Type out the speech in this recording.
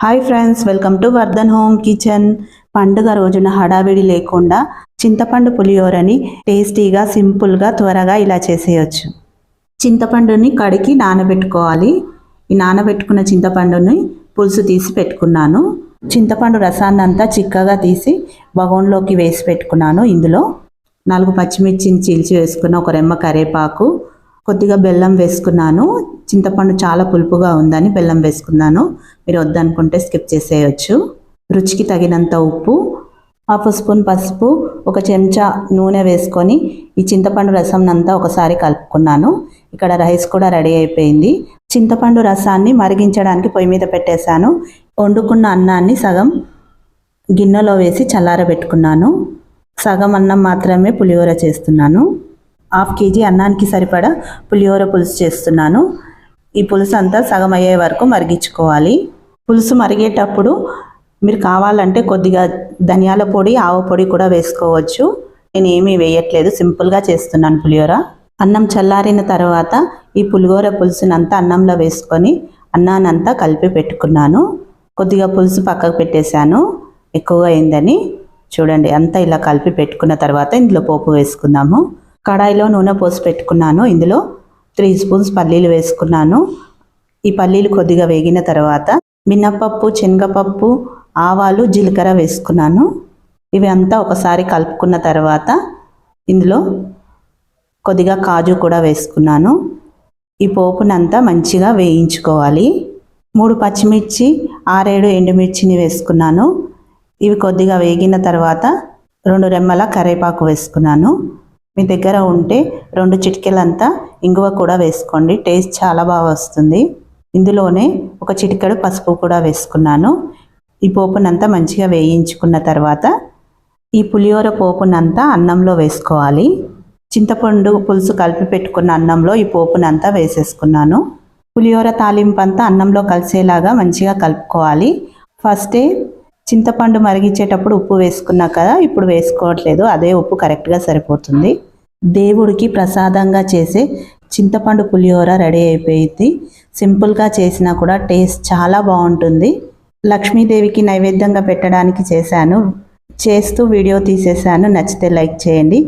Hi friends welcome to Vardhan home kitchen. పండుగ రోజున హడావిడి లేకుండా చింతపండు పులిహోరని టేస్టీగా సింపుల్గా త్వరగా ఇలా చేసేయచ్చు. చింతపండుని కడిగి నానబెట్టుకోవాలి. ఈ నానబెట్టుకున్న చింతపండుని పులుసు తీసి పెట్టుకున్నాను. చింతపండు రసాన్ని అంతా చిక్కగా తీసి బగోన్లోకి వేసి పెట్టుకున్నాను ఇందులో. నాలుగు పచ్చిమిర్చిని చీల్చి వేసుకున్న ఒక రెమ్మ కరేపాకు కొద్దిగా బెల్లం వేసుకున్నాను. చింతపండు చాలా పులుపుగా ఉందని బెల్లం వేసుకున్నాను. మీరు వద్దనుకుంటే స్కిప్ చేసేయచ్చు. రుచికి తగినంత ఉప్పు హాఫ్ స్పూన్ పసుపు ఒక చెంచా నూనె వేసుకొని ఈ చింతపండు రసం అంతా ఒకసారి కలుపుకున్నాను. ఇక్కడ రైస్ కూడా రెడీ అయిపోయింది. చింతపండు రసాన్ని మరిగించడానికి పొయ్యి మీద పెట్టేశాను. వండుకున్న అన్నాన్ని సగం గిన్నెలో వేసి చల్లారబెట్టుకున్నాను. సగం అన్నం మాత్రమే పులిహోర చేస్తున్నాను. హాఫ్ కేజీ అన్నానికి సరిపడా పులిహోర పులుసు చేస్తున్నాను. ఈ పులుసు అంతా సగం అయ్యే వరకు మరిగించుకోవాలి. పులుసు మరిగేటప్పుడు మీరు కావాలంటే కొద్దిగా ధనియాల పొడి ఆవ పొడి కూడా వేసుకోవచ్చు. నేను ఏమీ వేయట్లేదు సింపుల్గా చేస్తున్నాను పులిహోర. అన్నం చల్లారిన తర్వాత ఈ పులిహోర పులుసునంతా అన్నంలో వేసుకొని అన్నానంతా కలిపి పెట్టుకున్నాను. కొద్దిగా పులుసు పక్కకు పెట్టేశాను. ఎక్కువగా అయిందని చూడండి అంతా ఇలా కలిపి పెట్టుకున్న తర్వాత ఇందులో పోపు వేసుకుందాము. కడాయిలో నూనె పోసి పెట్టుకున్నాను ఇందులో. త్రీ స్పూన్స్ పల్లీలు వేసుకున్నాను. ఈ పల్లీలు కొద్దిగా వేగిన తర్వాత మినప్పప్పు శనగపప్పు ఆవాలు జీలకర్ర వేసుకున్నాను. ఇవి అంతా ఒకసారి కలుపుకున్న తర్వాత ఇందులో కొద్దిగా కాజు కూడా వేసుకున్నాను. ఈ పోపునంతా మంచిగా వేయించుకోవాలి. మూడు పచ్చిమిర్చి ఆరేడు ఎండుమిర్చిని వేసుకున్నాను. ఇవి కొద్దిగా వేగిన తర్వాత రెండు రెమ్మల కరివేపాకు వేసుకున్నాను. మీ దగ్గర ఉంటే రెండు చిటికెలంతా ఇంగువ కూడా వేసుకోండి. టేస్ట్ చాలా బాగా వస్తుంది. ఇందులోనే ఒక చిటికెడు పసుపు కూడా వేసుకున్నాను. ఈ పోపునంతా మంచిగా వేయించుకున్న తర్వాత ఈ పులిహోర పోపునంతా అన్నంలో వేసుకోవాలి. చింతపండు పులుసు కలిపి పెట్టుకున్న అన్నంలో ఈ పోపునంతా వేసేసుకున్నాను. పులిహోర తాలింపు అంతా అన్నంలో కలిసేలాగా మంచిగా కలుపుకోవాలి. ఫస్టే చింతపండు మరిగించేటప్పుడు ఉప్పు వేసుకున్నా కదా ఇప్పుడు వేసుకోవట్లేదు. అదే ఉప్పు కరెక్ట్గా సరిపోతుంది. దేవుడికి ప్రసాదంగా చేసే చింతపండు పులిహోర రెడీ అయిపోయింది. సింపుల్గా చేసినా కూడా టేస్ట్ చాలా బాగుంటుంది. లక్ష్మీదేవికి నైవేద్యంగా పెట్టడానికి చేశాను. చేస్తూ వీడియో తీసేశాను. నచ్చితే లైక్ చేయండి.